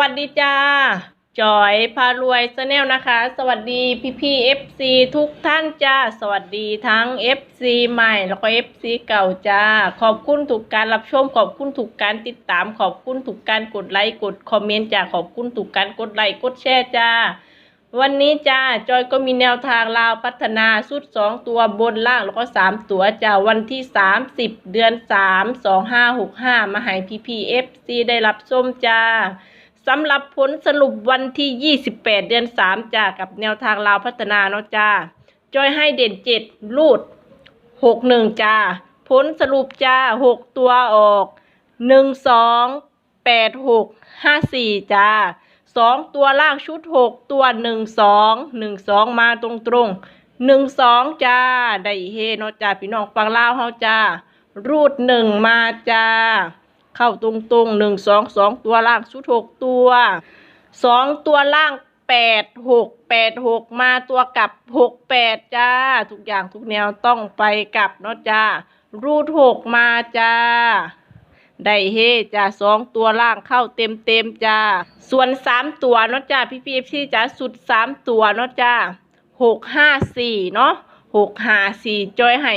วัสดีจ้าจอยพารวยชาแนลนะคะ สวัสดีพี่พี่เอฟซีทุกท่านจ้า สวัสดีทั้ง FC ใหม่แล้วก็ FC เก่าจ้า ขอบคุณถูกการรับชม ขอบคุณถูกการติดตาม ขอบคุณถูกการกดไลค์กดคอมเมนต์จ้า ขอบคุณถูกการกดไลค์กดแชร์จ้า วันนี้จ้าจอยก็มีแนวทางลาวพัฒนาสุดสองตัวบนล่างแล้วก็สามตัวจ้าวันที่สามสิบเดือนสามสองห้าหกห้ามาให้พีพีเอฟซีได้รับชมจ้า สำหรับผลสรุปวันที่ยี่สิบแปดเดือนสามจ้ากับแนวทางลาวพัฒนาเนาะจ้าจอยให้เด่นเจ็ดรูดหกหนึ่งจ้า ผลสรุปจ้าหกตัวออกหนึ่งสองแปดหกห้าสี่จ้าสองตัวล่างชุดหกตัวหนึ่งสองหนึ่งสองมาตรงตรงหนึ่งสองจ้า ได้เฮเนาะจ้า พี่น้องฟังเล่าวเฮาจ้า รูดหนึ่งมาจ้า เข้าตรงตรงหนึ่งสองสองตัวล่างชุดหกตัวสองตัวล่างแปดหกแปดหกมาตัวกลับหกแปดจ้า ทุกอย่างทุกแนวต้องไปกลับเนาะจ้า รูดหกมาจ้าได้เฮจ้าสองตัวล่างเข้าเต็มเต็มจ้า ส่วนสามตัวเนาะจ้าพี่พี่พี่จ้าสุดสามตัวเนาะจ้าหกห้าสี่เนาะหกห้าสี่จอยให้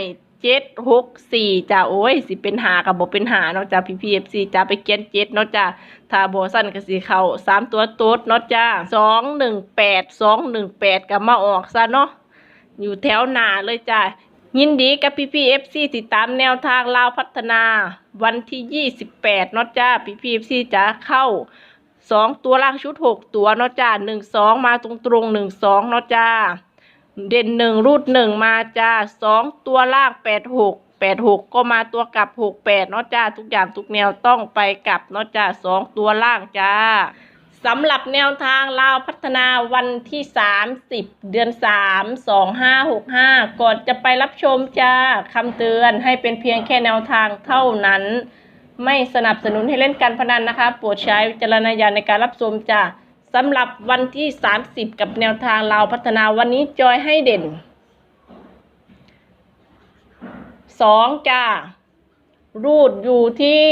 เจ็ดหกสี่จ้าโอ้ยสิเป็นหากับบ่เป็นหาเนาะจ้าพี่พี่พี่จ้าไปเกียนเจ็ดเนาะจ้าถ้าโบสั้นก็สิเข้าสามตัวโต๊ดเนาะจ้าสองหนึ่งแปดสองหนึ่งแปดกับมาออกซะเนาะอยู่แถวหนาเลยจ้ายินดีกับพี่พีเอฟซีติดตามแนวทางลาวพัฒนาวันที่ยี่สิบแปดเนาะจ้าพี่พีเอฟซีจะเข้าสองตัวล่างชุดหกตัวเนาะจ้าหนึ่งสองมาตรงตรงหนึ่งสองเนาะจ้า เด่นหนึ่งรูดหนึ่งมาจ้าสองตัวล่างแปดหกแปดหกก็มาตัวกลับหกแปดเนาะจ้าทุกอย่างทุกแนวต้องไปกลับเนาะจ้าสองตัวล่างจ้าสำหรับแนวทางลาวพัฒนาวันที่ 30 เดือน 3 2565 ก่อนจะไปรับชมจ้าคำเตือนให้เป็นเพียงแค่แนวทางเท่านั้น ไม่สนับสนุนให้เล่นการพนันนะคะ โปรดใช้วิจารณญาณในการรับชมจ้า สำหรับวันที่ 30 กับแนวทางลาพัฒนาวันนี้จอยให้เด่น 2 จ้า รูดอยู่ที่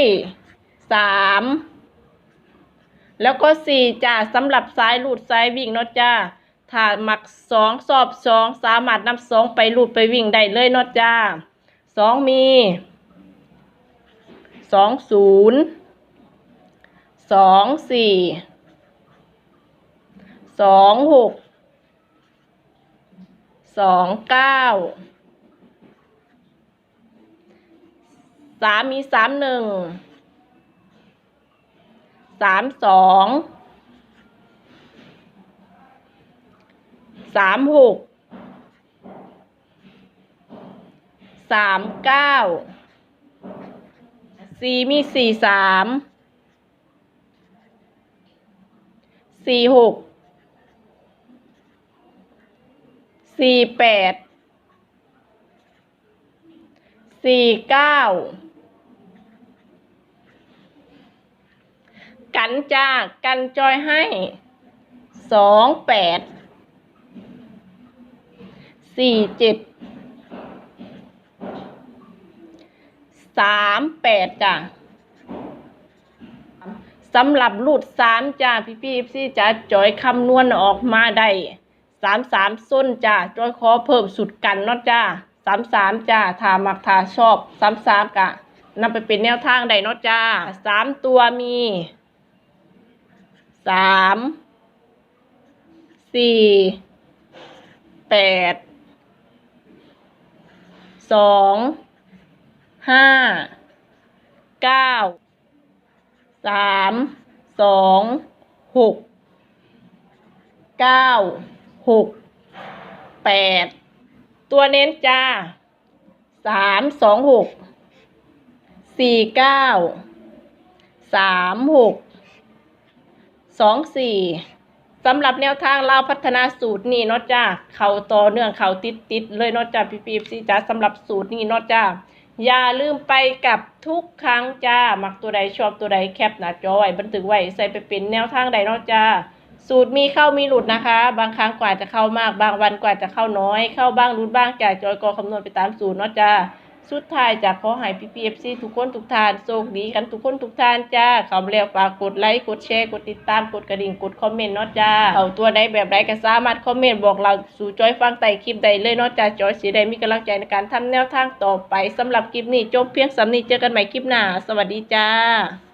3 แล้วก็สี่จ้าสำหรับสายหลุดสายวิ่งเนาะจ้าถ้าหมักสองสอบสองสามารถนำสองไปหลุดไปวิ่งได้เลยเนาะจ้าสองมีสองศูนย์ สองหกสองเก้าสามมีสามหนึ่งสามสองสามหกสามเก้าสี่มีสี่สามสี่หก สี่แปด สี่เก้า กันจ้ากันจอยให้ สองแปด สี่เจ็ด สามแปดจ้าสำหรับรูดสามจ้าพี่พี่พี่จ้าจอยคำนวณออกมาได้ สามสามส้นจ้าจอยขอเพิ่มสุดกันเนาะจ้าสามสามจ้าถามักถ้าชอบสามสามกะนำไปเป็นแนวทางได้เนาะจ้าสามตัวมีสามสี่แปดสองห้าเก้าสามสองหกเก้า หกแปดตัวเน้นจ้าสามสองหกสี่เก้าสามหกสองสี่สำหรับแนวทางเราพัฒนาสูตรนี่เนาะจ้าเข่าต่อเนื่องเข่าติดติดเลยเนาะจ้าพี่ปีซีจ้าสำหรับสูตรนี่เนาะจ้าอย่าลืมไปกับทุกครั้งจ้า มักตัวใดชอบตัวใดแคปหน้าจอไว้บันทึกไว้ใส่ไปเป็นแนวทางใดเนาะจ้า สูตรมีเข้ามีหลุดนะคะ บางครั้งกว่าจะเข้ามาก บางวันกว่าจะเข้าน้อย เข้าบ้างหลุดบ้างจายจอยกอคำนวณไปตามสูตรเนาะจ้าสุดท้ายจากขอให้พี่พีเอฟซีทุกคนทุกท่านโชคดีกันทุกคนทุกท่านจ้าเข้ามาแล้วฝากกดไลค์กดแชร์กดติดตามกดกระดิ่งกดคอมเมนต์เนาะจ้าเอาตัวใดแบบใดก็สามารถคอมเมนต์บอกเราสู่จอยฟังใต้คลิปใดเลยเนาะจ้าจอยสิได้มีกำลังใจในการทำแนวทางต่อไปสำหรับคลิปนี้จบเพียงสำนี้เจอกันใหม่คลิปหน้า สวัสดีจ้า